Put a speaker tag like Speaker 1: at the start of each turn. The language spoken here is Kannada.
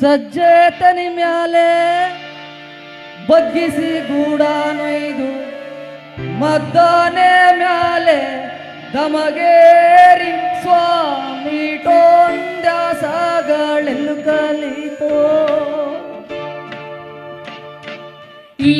Speaker 1: ಸಜ್ಜೇತನಿ ಮ್ಯಾಲೆ ಬಗ್ಗಿಸಿ ಗೂಡ ನೊಯ್ದು ಮದ್ದಾನೆ ಮ್ಯಾಲೆ ದಮಗೇರಿ ಸ್ವಾಮಿ ಟೋಂದ್ಯಾಸಗಳೆಂದು ಕಲಿತೋ.
Speaker 2: ಈ